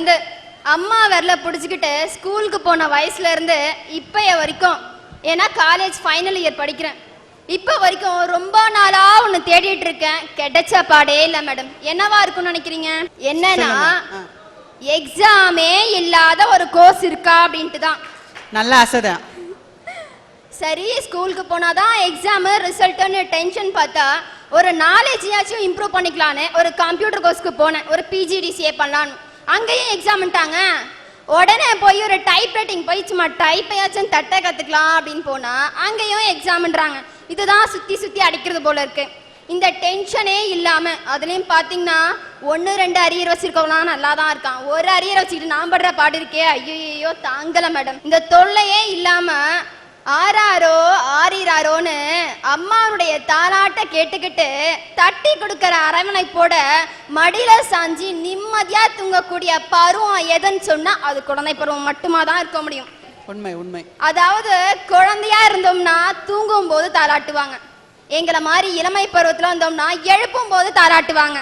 இருந்து அம்மா விரல பிடிச்சிக்கிட்டு ஸ்கூலுக்கு போன வயசுல இருந்து இப்பய வரைக்கும். ஏன்னா காலேஜ் ஃபைனல் இயர் படிக்கிறேன். இப்போ வரைக்கும் ரொம்ப நாளா ஒன்று தேடிட்டு இருக்கேன். கிடைச்ச பாடே இல்லை மேடம் என்னவா இருக்கும்னு நினைக்கிறீங்க? என்னன்னா. எக்ஸாமே இல்லாத ஒரு கோர்ஸ் இருக்கா அப்படின்ட்டு தான். நல்ல ஆசைதான் சரி ஸ்கூலுக்கு போனாதான் எக்ஸாம் ரிசல்ட்னு டென்ஷன் பார்த்தா ஒரு நாலேஜையாச்சும் இம்ப்ரூவ் பண்ணிக்கலான்னு ஒரு கம்ப்யூட்டர் கோர்ஸ்க்கு போனேன். ஒரு பிஜிடிசிஏ பண்ணலான்னு. அங்கேயும் எக்ஸாம்ட்டாங்க உடனே போய் ஒரு டைப் ரைட்டிங் போய் சும்மா டைப்பையாச்சும் தட்டை கற்றுக்கலாம் அப்படின்னு போனால் அங்கேயும் எக்ஸாம்ன்றாங்க இதுதான் சுற்றி சுற்றி அடிக்கிறது போல இருக்கு. இந்த டென்ஷனே இல்லாமல் அதுலேயும் பார்த்தீங்கன்னா ஒன்று ரெண்டு அரியர் வச்சிருக்கவங்களாம் நல்லா தான் இருக்கான். ஒரு அரியர் வச்சுக்கிட்டு நான் படுற பாடு இருக்கே ஐயோ தாங்கலை மேடம் இந்த தொல்லையே இல்லாமல் ஆறாரோ ஆறிராரோன்னு அம்மாவுடைய தாலாட்ட கேட்டுக்கிட்டு தட்டி கொடுக்கிற அரவணைப்போட மடியில சாஞ்சி நிம்மதியா தூங்கக்கூடிய பருவம் எதுன்னு சொன்னா அது குழந்தை பருவம் மட்டுமா தான் இருக்க முடியும். உண்மை உண்மை. அதாவது குழந்தையா இருந்தோம்னா தூங்கும் போது தாலாட்டுவாங்க எங்களை மாதிரி இளமை பருவத்துல வந்தோம்னா எழுப்பும் போது தாலாட்டுவாங்க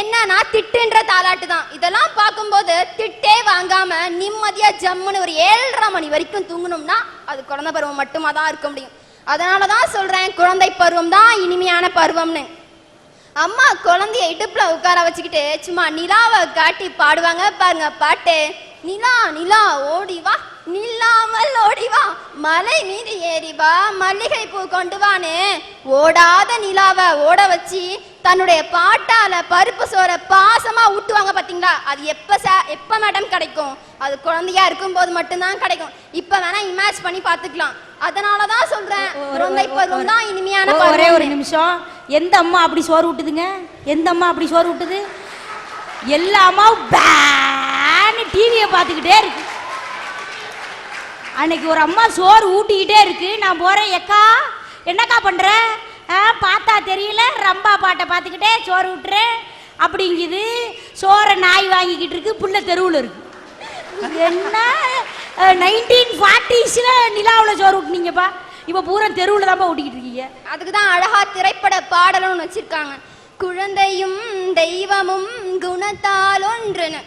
என்னன்னா திட்டுன்ற தாலாட்டு தான். இதெல்லாம் பார்க்கும்போது திட்டே வாங்காம நிம்மதியா ஜம்முன்னு ஒரு ஏழரை மணி வரைக்கும் தூங்கணும்னா அது குழந்தை பருவம் மட்டுமா தான் இருக்க முடியும். அதனால தான் சொல்றேன் குழந்தை பருவம் தான் இனிமையான பருவம்னு. அம்மா குழந்தைய இடுப்புல உட்கார வச்சுக்கிட்டு சும்மா நிலாவை காட்டி பாடுவாங்க. பாருங்க பாட்டு. நிலா நிலா ஓடி வா. நில்லாமல் ஓடி வா. மலை மீது ஏறி வா. மல்லிகை பூ கொண்டு வானு ஓடாத நிலாவை ஓட வச்சு தன்னுடைய பாட்டால பருப்பு சோற பாசமா ஊட்டுவாங்க பாத்தீங்களா? அது எப்ப எப்ப மேடம் கிடைக்கும்? அது குழந்தையா இருக்கும்போது மட்டும்தான் கிடைக்கும். இப்ப வேணா இமேஜ் பண்ணி பாத்துக்கலாம் அதனாலதான் சொல்றேன் குழந்தை பருவம் தான் இனிமையான ஒரே ஒரு நிமிஷம். எந்த அம்மா அப்படி சோறு விட்டுதுங்க எந்த அம்மா அப்படி சோறு விட்டுது எல்லா அம்மாவும் பேன்னு டிவியை பார்த்துக்கிட்டே இருக்கு. அன்னைக்கு ஒரு அம்மா சோறு ஊட்டிக்கிட்டே இருக்கு. நான் போறேன் எக்கா என்னக்கா பண்ற? பார்த்தா தெரியல. ரம்பா பாட்டை பார்த்துக்கிட்டே சோறு விட்டுறேன் அப்படிங்குது. சோறை நாய் வாங்கிக்கிட்டு இருக்கு. புள்ள தெருவில் இருக்கு. என்ன? நைன்டீன் ஃபார்ட்டிஸில் நிலாவில் சோறு விட்டுனீங்கப்பா இப்போ பூரா தெருவில் தான்ப்பா ஓட்டிக்கிட்டு இருக்கீங்க. அதுக்கு தான் அழகா திரைப்பட பாடலும்னு வச்சுருக்காங்க. குழந்தையும் தெய்வமும் குணத்தால் ஒன்றுன்னு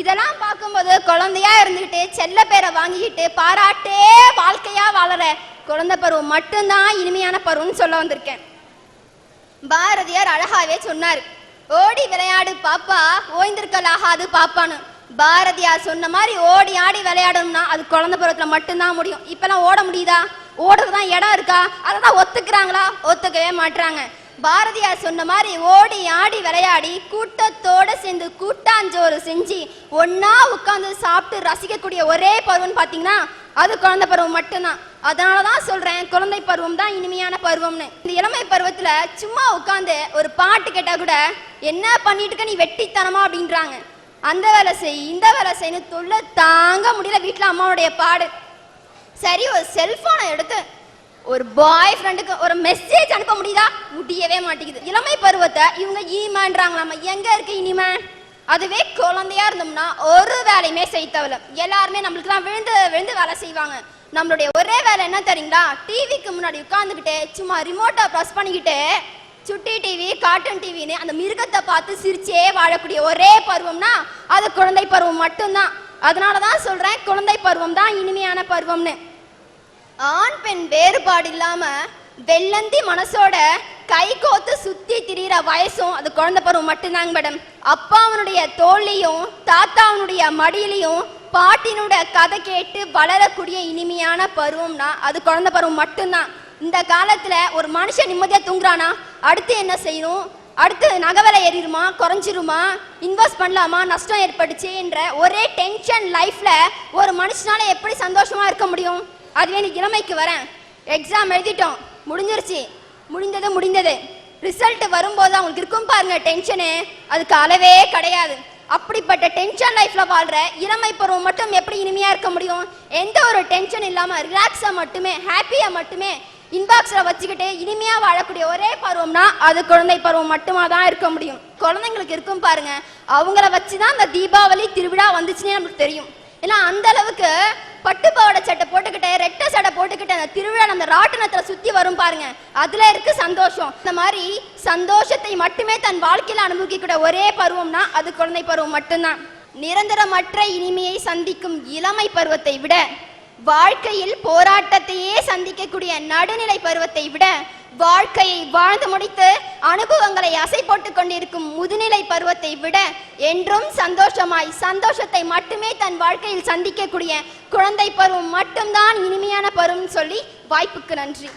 இதெல்லாம் பார்க்கும்போது குழந்தையா இருந்துகிட்டு செல்ல பேரை வாங்கிக்கிட்டு பாராட்டே வாழ்க்கையா வாழற குழந்தை பருவம் மட்டும்தான் இனிமையான பருவம்னு சொல்ல வந்திருக்கேன். பாரதியார் அழகாவே சொன்னார் ஓடி விளையாடு பாப்பா ஓய்ந்திருக்கல் ஆகாது பாப்பான்னு. பாரதியார் சொன்ன மாதிரி ஓடி ஆடி விளையாடணும்னா அது குழந்தை பருவத்தில் மட்டும்தான் முடியும். இப்பெல்லாம் ஓட முடியுதா? ஓடுறது தான் இடம் இருக்கா? அதை தான் ஒத்துக்கிறாங்களா? ஒத்துக்கவே மாட்டுறாங்க பாரதியார் சொன்ன மாதிரி ஓடி ஆடி விளையாடி கூட்டத்தோட சேர்ந்து கூட்டாஞ்சோறு செஞ்சு ஒன்றா உட்காந்து சாப்பிட்டு ரசிக்கக்கூடிய ஒரே பருவம்னு பார்த்தீங்கன்னா அது குழந்தை பருவம் மட்டும்தான். அதனால தான் சொல்கிறேன் குழந்தை பருவம் தான் இனிமையான பருவம்னு. இந்த இளமை பருவத்தில் சும்மா உட்காந்து ஒரு பாட்டு கேட்டால் கூட என்ன பண்ணிட்டு இருக்க நீ வெட்டித்தனமா? அப்படின்றாங்க. அந்த வேலை செய் இந்த வேலை செய்யணும் தொல்லை தாங்க முடியல வீட்டில் அம்மாவுடைய பாடு. சரி ஒரு செல்ஃபோனை எடுத்து ஒரு பாய் ஃப்ரெண்டுக்கு ஒரு மெசேஜ் அனுப்ப முடியுதா? முடியவே மாட்டேங்குது. இளமை பருவத்தை இவங்க ஈமான்றாங்களாமா? எங்கே இருக்கு இனிமே? அதுவே குழந்தையா இருந்தோம்னா ஒரு வேலையுமே செய்ய தேவையில்ல. எல்லாருமே நம்மளுக்குலாம் விழுந்து விழுந்து வேலை செய்வாங்க. நம்மளுடைய ஒரே வேலை என்ன தெரியுங்களா? டிவிக்கு முன்னாடி உட்காந்துக்கிட்டே சும்மா ரிமோட்டை ப்ரெஸ் பண்ணிக்கிட்டு சுட்டி டிவி காட்டன் டிவின்னு அந்த மிருகத்தை பார்த்து சிரிச்சே வாழக்கூடிய ஒரே பருவம்னா அது குழந்தை பருவம் மட்டும்தான். அதனால தான் சொல்றேன் குழந்தை பருவம் தான் இனிமையான பருவம்னு. ஆண் பெண் வேறுபாடு இல்லாம வெள்ளந்தி மனசோட கை கோத்து சுத்தி திரியிற வயசும் அது குழந்தை பருவம் மட்டும்தாங்க மேடம் அப்பாவனுடைய தோல்லையும் தாத்தாவனுடைய மடியிலையும் பாட்டினுடைய கதை கேட்டு வளரக்கூடிய இனிமையான பருவம்னா அது குழந்தை பருவம் மட்டும்தான். இந்த காலத்துல ஒரு மனுஷன் நிம்மதியா தூங்குறானா? அடுத்து என்ன செய்யணும்? அடுத்து நகை விலை ஏறிடுமா? குறைஞ்சிருமா? இன்வெஸ்ட் பண்ணலாமா? நஷ்டம் ஏற்பட்டுச்சு என்ற ஒரே டென்ஷன் லைஃப்ல ஒரு மனுஷனால எப்படி சந்தோஷமா இருக்க முடியும்? அதுவே நீ இளமைக்கு வரேன். எக்ஸாம் எழுதிட்டோம். முடிஞ்சிருச்சு. முடிந்தது முடிந்தது. ரிசல்ட் வரும்போது அவங்களுக்கு இருக்கும் பாருங்க டென்ஷனு அதுக்கு அளவே கிடையாது. அப்படிப்பட்ட டென்ஷன் லைஃப்ல வாழ்ற இளமை பருவம் மட்டும் எப்படி இனிமையா இருக்க முடியும்? எந்த ஒரு டென்ஷன் இல்லாம ரிலாக்ஸா மட்டுமே ஹாப்பியா மட்டுமே இன்பாக்ஸ்ல வச்சுக்கிட்டு இனிமையா வாழக்கூடிய ஒரே பருவம்னா அது குழந்தை பருவம் மட்டுமா தான் இருக்க முடியும். குழந்தைங்களுக்கு இருக்கும் பாருங்க அவங்கள வச்சுதான் அந்த தீபாவளி திருவிழா வந்துச்சுன்னே நம்மளுக்கு தெரியும். ஏன்னா அந்த அளவுக்கு பட்டு பாவாடை சட்டை போட்டுக்கிட்டு ரெட்டை அந்த திருவிழா அந்த ராட்டினத்துல சுத்தி வரும் பாருங்க. அதுல இருக்கு சந்தோஷம். இந்த மாதிரி சந்தோஷத்தை மட்டுமே தன் வாழ்க்கையில அனுபவிக்கக்கூடிய ஒரே பருவம்னா அது குழந்தை பருவம் மட்டும்தான். நிரந்தரமற்ற இனிமையை சந்திக்கும் இளமை பருவத்தை விட வாழ்க்கையில் போராட்டத்தையே சந்திக்கக்கூடிய நடுநிலை பருவத்தை விட வாழ்க்கையை வாழ்ந்து முடித்து அனுபவங்களை அசை போட்டுக் கொண்டிருக்கும் முதுநிலை பருவத்தை விட என்றும் சந்தோஷமாய் சந்தோஷத்தை மட்டுமே தன் வாழ்க்கையில் சந்திக்கக்கூடிய குழந்தை பருவம் மட்டும்தான் இனிமையான பருவம் சொல்லி வாய்ப்புக்கு நன்றி.